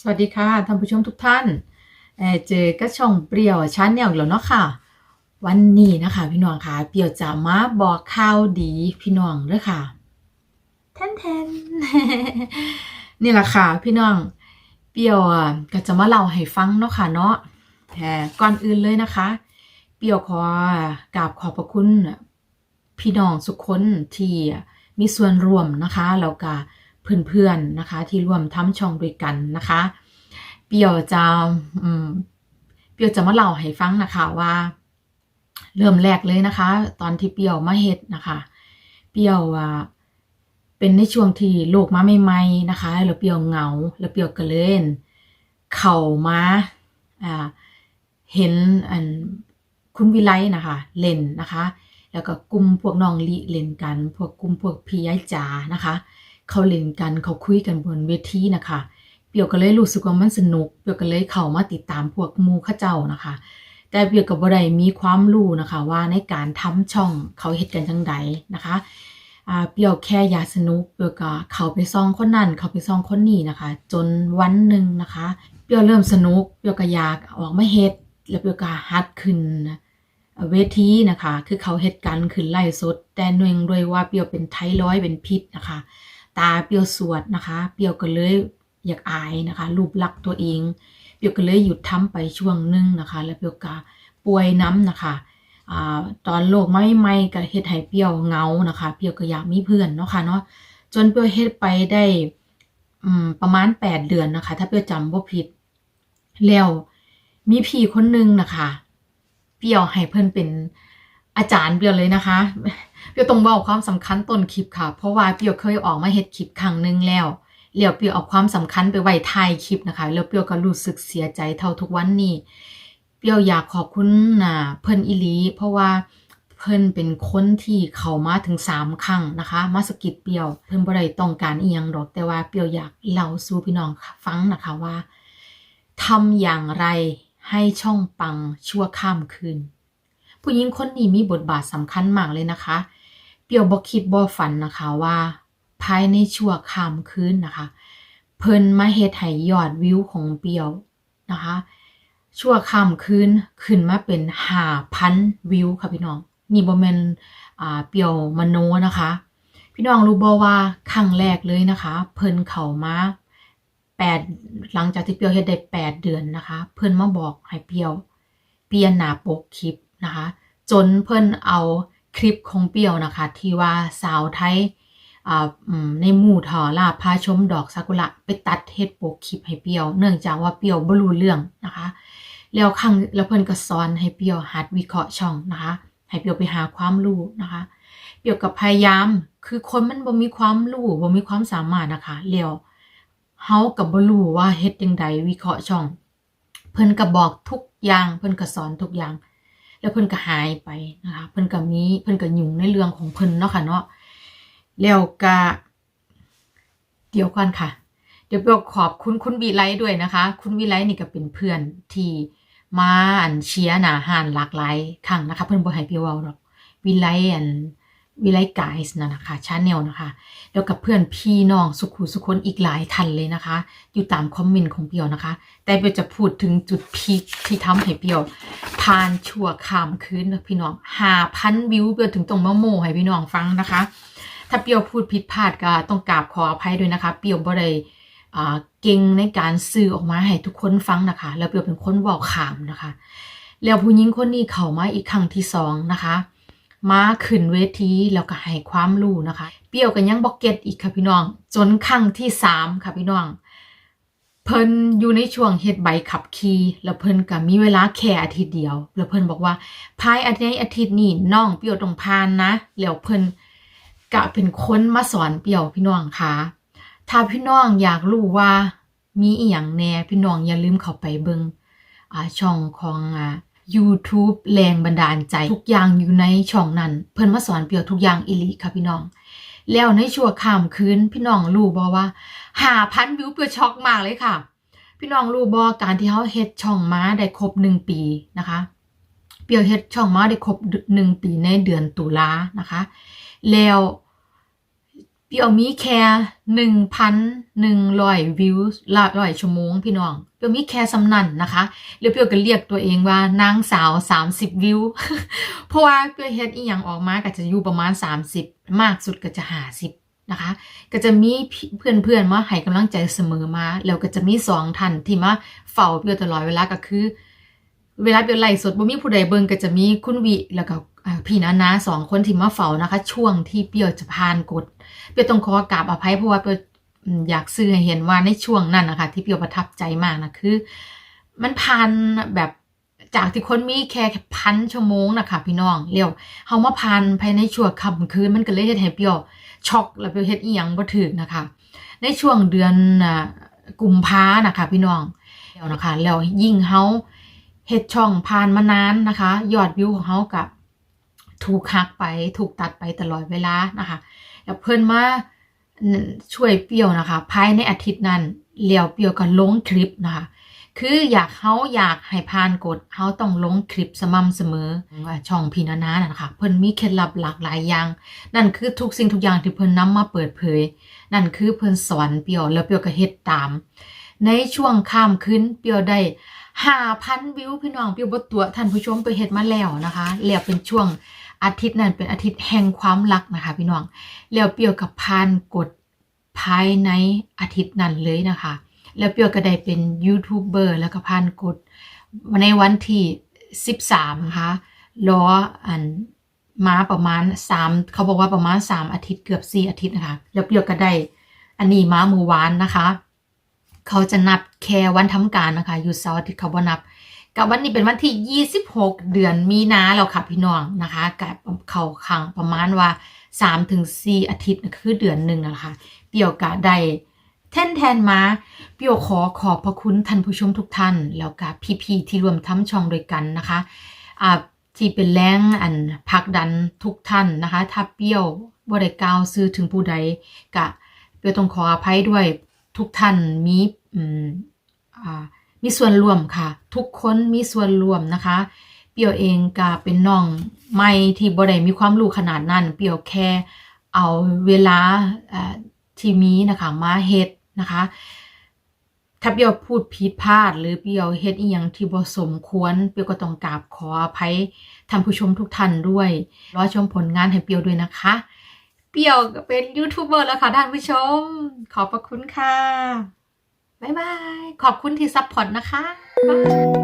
สวัสดีค่ะท่านผู้ชมทุกท่านเอ่อเจอก็ช่องเปรี้ยวชาแนลแล้วเนาะค่ะ วันนี้นะคะพี่น้องค่ะเปรี้ยวจะมาบอกข่าวดีพี่น้องเด้วยค่ะแทนแทนนี่แหละค่ะ พี่น้องเปรี้ยวอะก็จะมาเล่าให้ฟังเนาะค่ะเนาะแต่ก่อนอื่นเลยนะคะ เปรี้ยวขอกราบขอบพระคุณพี่น้องสุกคนที่มีส่วนร่วมนะคะแล้วก็ เพื่อนๆนะคะ ที่ร่วมทำช่องด้วยกันนะคะ เปียวจะเปียวจะมาเล่าให้ฟังนะคะว่า เริ่มแรกเลยนะคะ ตอนที่เปียวมาเฮ็ดนะคะ เปียวอะเป็นในช่วงที่โลกมาใหม่ๆนะคะ แล้วเปียวเหงา แล้วเปียวก็เล่น เข้ามาอ่าเห็นอันคุณวิไลนะคะ เล่นนะคะ แล้วก็กลุ่มพวกน้องลิเล่นกัน พวกกลุ่มพวกพี่ยายจ๋านะคะ เขาเล่นกันเขาคุยกันบนเวทีนะคะ เปียวก็เลยรู้สึกว่ามันสนุก เปียวก็เลยเข้ามาติดตามพวกมูข้าเจ้านะคะ แต่เปียวก็บ่ได้มีความรู้นะคะว่าในการทำช่องเขาเฮ็ดกันจังใดนะคะอ่าเปียวแค่อยากสนุกเปียวก็เข้าไปซ่องคนนั้นเข้าไปซ่องคนนี้นะคะ จนวันหนึ่งนะคะ เปียวเริ่มสนุกเปียวก็อยากออกมาเฮ็ดแล้วเปียวก็ฮัดขึ้นเวทีนะคะ คือเขาเฮ็ดกันขึ้นไล่สด แต่เนื่องด้วยว่าเปียวเป็นไทรอยเป็นพิษนะคะ ตาเปียวสวดนะคะ เปียวก็เลยอยากอายนะคะ รูปลักษ์ตัวเอง เปียวก็เลยหยุดทำไปช่วงหนึงนะคะ แล้วเปียวก็ป่วยน้ำนะคะอ่าตอนโรคไม่ไม่ๆก็เฮ็ดให้เปียวเงานะคะ เปียวก็อยากมีเพื่อนเนาะค่ะเนาะจนเปียวเฮ็ดไปได้อืมประมาณ 8 เดือนนะคะ ถ้าเปียวจำบ่ผิดแล้วมีพี่คนหนึงนะคะ เปียวให้เพิ่อนเป็น อาจารย์เปียวเลยนะคะ เปียวต้องเว้าความสำคัญต้นคลิปค่ะ เพราะว่าเปียวเคยออกมาเฮ็ดคลิปครั้งหนึงแล้วแล้วเปียวเอาความสำคัญไปไว้ท้ายคลิปนะคะแล้วเปียวก็รู้สึกเสียใจเท่าทุกวันนี้ เปียวอยากขอบคุณน่ะเพิ่นอีหลี เพราะว่าเพิ่นเป็นคนที่เข้ามาถึงสามครั้งนะคะ มาสกิดเปียว เพิ่นบ่ได้ต้องการอีหยังดอก แต่ว่าเปียวอยากเล่าสู่พี่น้องฟังนะคะว่าทำอย่างไรให้ช่องปังชั่วข้ามคืน ผู้หญิงคนนี้มีบทบาทสำคัญมากเลยนะคะ เปียวบ่คิดบ่ฝันนะคะว่า ภายในชั่วข้ามคืนนะคะ เพิ่นมาเฮ็ดให้ยอดวิวของเปียวนะคะ ชั่วข้ามคืนขึ้นมาเป็น5,000วิวค่ะพี่น้อง นี่บ่แม่นอ่าเปียวมโนนะคะ พี่น้องรู้บ่ว่าครั้งแรกเลยนะคะ เพิ่นเข้ามาแปดหลังจากที่เปียวเฮ็ดได้แปดเดือนนะคะ เพิ่นมาบอกให้เปียว เปลี่ยนหน้าปกคลิป นะคะ จนเพิ่นเอาคลิปของเปียวนะคะ ที่ว่าสาวไทยในหมู่ทอลาพาชมดอกซากุระไปตัดเฮ็ดปกคลิปให้เปียว เนื่องจากว่าเปียวบรู้เรื่องนะคะ แล้วครั้งแล้วเพิ่นก็สอนให้เปียวหัดวิเคราะห์ช่องนะคะ ให้เปียวไปหาความรู้นะคะ เปียวกับพยายามคือคนมันบ่มีความรู้บ่มีความสามารถนะคะแล้วเฮาก็บ่รู้ว่าเฮ็ดจังใดวิเคราะห์ช่อง เพิ่นก็บอกทุกอย่าง เพิ่นก็สอนทุกอย่าง แล้วเพิ่นก็หายไปนะคะเพิ่นก็มีเพิ่นก็ยุ่งในเรื่องของเพิ่นเนาะค่ะเนาะแล้วก็เดี๋ยวก่อนค่ะ เดี๋ยวเปียวขอบคุณคุณวิไลด้วยนะคะ คุณวิไลนี่ก็เป็นเพื่อนที่มาอันเชียร์หนาหานหลากหลายครั้งนะคะ เพิ่นบ่ให้พี่วเว้าดอกวิไลอัน วิไลไกส์นั่นะคะชาแนลนะคะ แล้วกับเพื่อนพี่น้องสุขุสุคนอีกหลายท่านเลยนะคะ อยู่ตามคอมเมนต์ของเปียวนะคะ แต่เปียวจะพูดถึงจุดพีคที่ทำให้เปียวผ่านชั่วข้ามคืนนะพี่น้องหาพันวิวเปียวถึงตรงมาโมให้พี่น้องฟังนะคะ ถ้าเปียวพูดผิดพลาดก็ต้องกราบขออภัยด้วยนะคะ เปียวบ่ได้อ่าเก่งในการสื่อออกมาให้ทุกคนฟังนะคะ แล้วเปียวเป็นคนเว้าขามนะคะ แล้วผู้หญิงคนนี้เข้ามาอีกครั้งที่สองนะคะ มาขึ้นเวทีแล้วก็ให้ความรู้นะคะ เปรี้ยวกันยังบอกเก็ตอีกค่ะพี่น้อง จนครั้งที่สามค่ะพี่น้อง เพิ่นอยู่ในช่วงเฮ็ดใบขับขี่แล้วเพิ่นก็มีเวลาแค่อาทิตย์เดียว แล้วเพิ่นบอกว่าภายในอาทิตย์นี้น้องเปรี้ยวต้องผ่านนะ แล้วเพิ่นก็เป็นคนมาสอนเปรี้ยวพี่น้องค่ะ ถ้าพี่น้องอยากรู้ว่ามีอีหยังแน่พี่น้องอย่าลืมเข้าไปเบิงอ่าช่องของอ่า YouTube แรงบันดาลใจ ทุกอย่างอยู่ในช่องนั้น เพิ่นมาสอนเปียวทุกอย่างอีหลีค่ะพี่น้อง แล้วในชั่วข้ามคืนพี่น้องรู้บ่ว่าหาพันวิวเปียวช็อกมากเลยค่ะ พี่น้องรู้บ่กการที่เขาเฮ็ดช่องมาได้ครบหนึ่งปีนะคะ เปียวเฮ็ดช่องมาได้ครบหนึ่งปีในเดือนตุลานะคะ แล้ว เปียวมีแค่หนึ่งพันหนึ่งร้อยวิวละร้อยชั่วโมงพี่น้อง เปียวมีแค่สำนันนะคะแล้วเปียวก็เรียกตัวเองว่านางสาวสามสิบวิว เพราะว่าเปียวเฮ็ดอีหยังออกมาก็จะอยู่ประมาณสามสิบมากสุดก็จะหาสิบนะคะ ก็จะมีเพื่อนๆมาให้กำลังใจเสมอมา แล้วก็จะมีสองท่านที่มาเฝ้าเปียวตลอดเวลาก็คือ เวลาเปียวไล่สดบ่มีผู้ใดเบิ่งก็จะมีคุณวิแล้วก็ พี่นานาสองคนที่มาเฝ้านะคะ ช่วงที่เปียวจะผ่านกฎเปียวต้องขอกราบอภัยเพราะว่าเปียวอยากสื่อให้เห็นว่าในช่วงนั้นนะคะ ที่เปียวประทับใจมากนะคือ มันผ่านแบบจากที่คนมีแค่พันชั่วโมงนะคะพี่น้องเรียวเฮามาผ่านภายในช่วค่ำคืนมันก็เลยเฮ็ดให้เปียวช็อกแล้วเปียวเฮ็ดอีหยังบ่ถึกนะคะ ในช่วงเดือนกุมภานะคะ พี่น้องแล้วนะคะแล้วยิ่งเฮาเฮ็ดช่องผ่านมานานนะคะ ยอดวิวของเขากับ ถูกหักไปถูกตัดไปตลอดเวลานะคะแล้วเพิ่นมาช่วยเปียวนะคะ ภายในอาทิตย์นั้นเลียวเปียวก็ลงคลิปนะคะ คืออยากเฮาอยากให้ผ่านกฎเฮาต้องลงคลิปสม่ำเสมอช่องพีนานาน่ะคะเพิ่นมีเคล็ดลับหลากหลายอย่าง นั่นคือทุกสิ่งทุกอย่างที่เพิ่นนำมาเปิดเผย นั่นคือเพิ่นสอนเปียวแล้วเปียวก็เฮ็ดตาม ในช่วงข้ามคืนเปียวได้ห้าพันวิวพี่น้องพี่บทตัวท่านผู้ชมไปเฮ็ดมาแล้วนะคะแล้วเป็นช่วง อาทิตย์นั้นเป็นอาทิตย์แห่งความรักนะคะพี่น้องแล้วเปียวกับพานกดภายในอาทิตย์นั้นเลยนะคะ แล้วเปียวก็ได้เป็นยูทูบเบอร์แล้วก็พานกดในวันที่ 13 นะคะรออันมาประมาณ 3 เขาบอกว่าประมาณ 3 อาทิตย์เกือบ 4 อาทิตย์นะคะ แล้วเปียวก็ได้อันนี้มามือวานนะคะ เขาจะนับแค่วันทำการนะคะ อยู่เสาร์อาทิตย์เขาบ่นับ กับวันนี้เป็นวันที่ 26 เดือนมีนาแล้วค่ะพี่น้องนะคะกับเขาขังประมาณว่า3ถึง4อาทิตย์คือเดือนหนึ่งนะคะเปียวกะได้แทนแทนมาเปียวขอขอบพระคุณท่านผู้ชมทุกท่าน แล้วก็พี่ๆที่รวมทำช่องด้วยกันนะคะอ่าที่เป็นแรงอันผลักดันทุกท่านนะคะ ถ้าเปียวบ่ได้กล่าวซื้อถึงผู้ใดกะเปียวต้องขออภัยด้วยทุกท่านมีอืมอ่า มีส่วนร่วมค่ะ ทุกคนมีส่วนร่วมนะคะ เปียวเองก็เป็นน้องใหม่ที่บ่ได้มีความรู้ขนาดนั้น เปียวแค่เอาเวลาที่มีนะคะมาเฮ็ดนะคะถ้าเปียวพูดผิดพลาด หรือเปียวเฮ็ดอีหยังที่บ่สมควร เปียวก็ต้องกราบขออภัยท่านผู้ชมทุกท่านด้วยรอชมผลงานให้เปียวด้วยนะคะ เปียวเป็นยูทูบเบอร์แล้วค่ะท่านผู้ชม ขอบพระคุณค่ะ บ๊ายบาย ขอบคุณที่ซัพพอร์ตนะคะ บ๊ายบาย